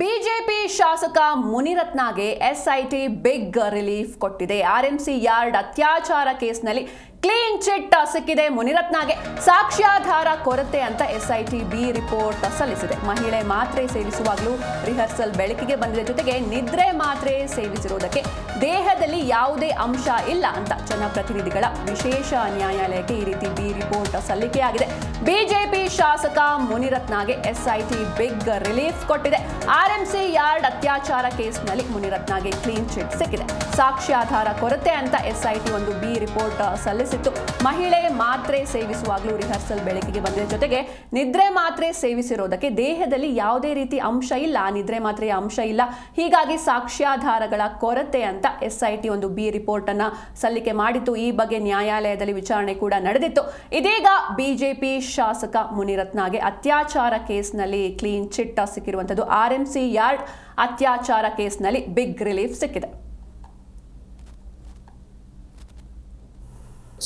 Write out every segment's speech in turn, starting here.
BJP ಶಾಸಕ ಮುನಿರತ್ನಗೆ SIT big relief ಕೊಟ್ಟಿದೆ. ಆರ್ಎಂಸಿ ಯಾರ್ಡ್ ಅತ್ಯಾಚಾರ ಕೇಸ್ನಲ್ಲಿ ಕ್ಲೀನ್ ಚಿಟ್ ಸಿಕ್ಕಿದೆ. ಮುನಿರತ್ನಗೆ ಸಾಕ್ಷ್ಯಾಧಾರ ಕೊರತೆ ಅಂತ ಎಸ್ಐಟಿ ಬಿ ರಿಪೋರ್ಟ್ ಸಲ್ಲಿಸಿದೆ. ಮಹಿಳೆ ಮಾತ್ರೆ ಸೇವಿಸುವಾಗಲೂ ರಿಹರ್ಸಲ್ ಬೆಳಕಿಗೆ ಬಂದಿದೆ. ಜೊತೆಗೆ ನಿದ್ರೆ ಮಾತ್ರೆ ಸೇವಿಸಿರುವುದಕ್ಕೆ ದೇಹದಲ್ಲಿ ಯಾವುದೇ ಅಂಶ ಇಲ್ಲ ಅಂತ ಜನಪ್ರತಿನಿಧಿಗಳ ವಿಶೇಷ ನ್ಯಾಯಾಲಯಕ್ಕೆ ಈ ರೀತಿ ರಿಪೋರ್ಟ್ ಸಲ್ಲಿಕೆಯಾಗಿದೆ ಬಿಜೆಪಿ ಶಾಸಕ ಮುನಿರತ್ನಗೆ ಎಸ್ಐಟಿ ಬಿಗ್ ರಿಲೀಫ್ ಕೊಟ್ಟಿದೆ. ಆರ್ಎಂಸಿ ಯಾರ್ಡ್ ಅತ್ಯಾಚಾರ ಕೇಸ್ನಲ್ಲಿ ಮುನಿರತ್ನಗೆ ಕ್ಲೀನ್ ಚಿಟ್ ಸಿಕ್ಕಿದೆ. ಸಾಕ್ಷ್ಯಾಧಾರ ಕೊರತೆ ಅಂತ ಎಸ್ಐಟಿ ಒಂದು ಬಿ ರಿಪೋರ್ಟ್ ಸಲ್ಲಿಸಿತ್ತು. ಮಹಿಳೆ ಮಾತ್ರೆ ಸೇವಿಸುವಾಗಲೂ ರಿಹರ್ಸಲ್ ಬೆಳಕಿಗೆ ಬಂದಿದೆ. ಜೊತೆಗೆ ನಿದ್ರೆ ಮಾತ್ರೆ ಸೇವಿಸಿರೋದಕ್ಕೆ ದೇಹದಲ್ಲಿ ಯಾವುದೇ ರೀತಿ ಅಂಶ ಇಲ್ಲ. ನಿದ್ರೆ ಮಾತ್ರೆಯ ಅಂಶ ಇಲ್ಲ. ಹೀಗಾಗಿ ಸಾಕ್ಷ್ಯಾಧಾರಗಳ ಕೊರತೆ ಅಂತ ಎಸ್ಐಟಿ ಒಂದು ಬಿ ರಿಪೋರ್ಟ್ ಅನ್ನ ಸಲ್ಲಿಕೆ ಮಾಡಿತ್ತು. ಈ ಬಗ್ಗೆ ನ್ಯಾಯಾಲಯದಲ್ಲಿ ವಿಚಾರಣೆ ಕೂಡ ನಡೆದಿತ್ತು. ಇದೀಗ ಬಿಜೆಪಿ ಶಾಸಕ ಮುನಿರತ್ನಗೆ ಅತ್ಯಾಚಾರ ಕೇಸ್ನಲ್ಲಿ ಕ್ಲೀನ್ ಚಿಟ್ ಸಿಕ್ಕಿರುವಂಥದ್ದು. ಆರ್ ಎಂ ಸಿ ಯಾರ್ಡ್ ಅತ್ಯಾಚಾರ ಕೇಸ್ನಲ್ಲಿ ಬಿಗ್ ರಿಲೀಫ್ ಸಿಕ್ಕಿದೆ.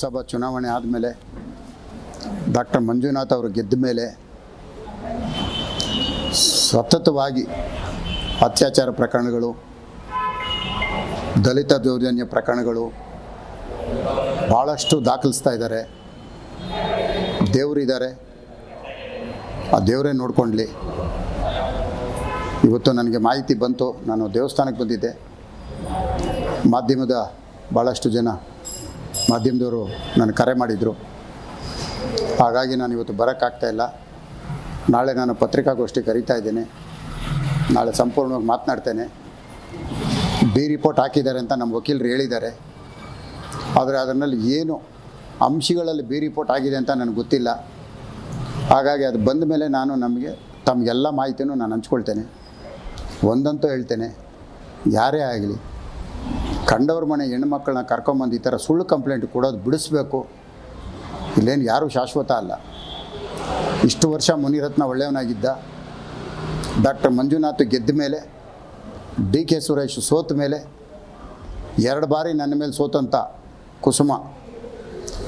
ಸಭಾ ಚುನಾವಣೆ ಆದಮೇಲೆ ಡಾಕ್ಟರ್ ಮಂಜುನಾಥ್ ಅವರು ಗೆದ್ದ ಮೇಲೆ ಸತತವಾಗಿ ಅತ್ಯಾಚಾರ ಪ್ರಕರಣಗಳು, ದಲಿತ ದೌರ್ಜನ್ಯ ಪ್ರಕರಣಗಳು ಭಾಳಷ್ಟು ದಾಖಲಿಸ್ತಾ ಇದ್ದಾರೆ. ದೇವರಿದ್ದಾರೆ. ಆ ದೇವರೇ ನೋಡ್ಕೊಳ್ಳಿ ಇವತ್ತು ನನಗೆ ಮಾಹಿತಿ ಬಂತು, ನಾನು ದೇವಸ್ಥಾನಕ್ಕೆ ಬಂದಿದ್ದೆ. ಮಾಧ್ಯಮದ ಭಾಳಷ್ಟು ಜನ ಮಾಧ್ಯಮದವರು ನಾನು ಕರೆ ಮಾಡಿದರು. ಹಾಗಾಗಿ ನಾನು ಇವತ್ತು ಬರೋಕ್ಕಾಗ್ತಾ ಇಲ್ಲ. ನಾಳೆ ನಾನು ಪತ್ರಿಕಾಗೋಷ್ಠಿ ಕರೀತಾ ಇದ್ದೇನೆ. ನಾಳೆ ಸಂಪೂರ್ಣವಾಗಿ ಮಾತನಾಡ್ತೇನೆ. ಬಿ ರಿಪೋರ್ಟ್ ಹಾಕಿದ್ದಾರೆ ಅಂತ ನಮ್ಮ ವಕೀಲರು ಹೇಳಿದ್ದಾರೆ. ಆದರೆ ಅದರಲ್ಲಿ ಏನು ಅಂಶಗಳಲ್ಲಿ ಬಿ ರಿಪೋರ್ಟ್ ಆಗಿದೆ ಅಂತ ನನಗೆ ಗೊತ್ತಿಲ್ಲ. ಹಾಗಾಗಿ ಅದು ಬಂದ ಮೇಲೆ ನಾನು ನಮಗೆ ತಮಗೆಲ್ಲ ಮಾಹಿತಿನೂ ನಾನು ಹಂಚ್ಕೊಳ್ತೇನೆ. ಒಂದಂತೂ ಹೇಳ್ತೇನೆ, ಯಾರೇ ಆಗಲಿ, ಕಂಡವ್ರ ಮನೆ ಹೆಣ್ಮಕ್ಳನ್ನ ಕರ್ಕೊಂಬಂದು ಈ ಥರ ಸುಳ್ಳು ಕಂಪ್ಲೇಂಟ್ ಕೊಡೋದು ಬಿಡಿಸ್ಬೇಕು. ಇಲ್ಲೇನು ಯಾರೂ ಶಾಶ್ವತ ಅಲ್ಲ. ಇಷ್ಟು ವರ್ಷ ಮುನಿರತ್ನ ಒಳ್ಳೆಯವನಾಗಿದ್ದ, ಡಾಕ್ಟರ್ ಮಂಜುನಾಥ್ ಗೆದ್ದ ಮೇಲೆ, ಡಿ ಕೆ ಸುರೇಶ್ ಸೋತ ಮೇಲೆ, ಎರಡು ಬಾರಿ ನನ್ನ ಮೇಲೆ ಸೋತಂತ ಕುಸುಮ.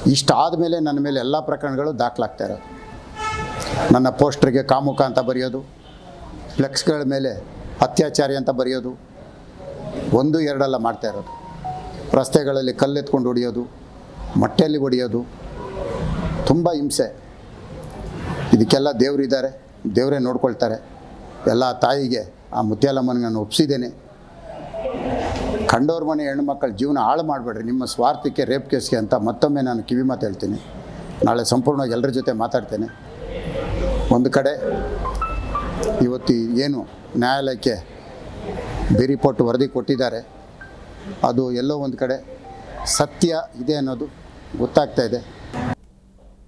ಇಷ್ಟಾದ ಮೇಲೆ ನನ್ನ ಮೇಲೆ ಎಲ್ಲ ಪ್ರಕರಣಗಳು ದಾಖಲಾಗ್ತಾ ಇರೋದು. ನನ್ನ ಪೋಸ್ಟ್ರಿಗೆ ಕಾಮುಖ ಅಂತ ಬರೆಯೋದು, ಫ್ಲೆಕ್ಸ್ಗಳ ಮೇಲೆ ಅತ್ಯಾಚಾರಿ ಅಂತ ಬರೆಯೋದು, ಒಂದು ಎರಡೆಲ್ಲ ಮಾಡ್ತಾ ಇರೋದು. ರಸ್ತೆಗಳಲ್ಲಿ ಕಲ್ಲೆತ್ಕೊಂಡು ಹೊಡಿಯೋದು, ಮೊಟ್ಟೆಯಲ್ಲಿ ಹೊಡೆಯೋದು, ತುಂಬ ಹಿಂಸೆ. ಇದಕ್ಕೆಲ್ಲ ದೇವರಿದ್ದಾರೆ, ದೇವರೇ ನೋಡ್ಕೊಳ್ತಾರೆ. ಎಲ್ಲ ತಾಯಿಗೆ ಆ ಮುತ್ಯಾಲಮ್ಮನಿಗೆ ನಾನು ಒಪ್ಪಿಸಿದ್ದೇನೆ ಕಂಡೋರ್ ಮನೆ ಹೆಣ್ಮಕ್ಳ ಜೀವನ ಹಾಳು ಮಾಡಬೇಡ್ರಿ. ನಿಮ್ಮ ಸ್ವಾರ್ಥಕ್ಕೆ ರೇಪ್ ಕೇಸ್ಗೆ ಅಂತ ಮತ್ತೊಮ್ಮೆ ನಾನು ಕಿವಿ ಮಾತು ಹೇಳ್ತೀನಿ. ನಾಳೆ ಸಂಪೂರ್ಣವಾಗಿ ಎಲ್ಲರ ಜೊತೆ ಮಾತಾಡ್ತೇನೆ. ಒಂದು ಕಡೆ ಇವತ್ತು ಏನು ನ್ಯಾಯಾಲಯಕ್ಕೆ ಬಿ ರಿಪೋರ್ಟ್ ವರದಿ ಕೊಟ್ಟಿದ್ದಾರೆ. ಅದು ಎಲ್ಲೋ ಒಂದು ಕಡೆ ಸತ್ಯ ಇದೆ ಅನ್ನೋದು ಗೊತ್ತಾಗ್ತಾ ಇದೆ.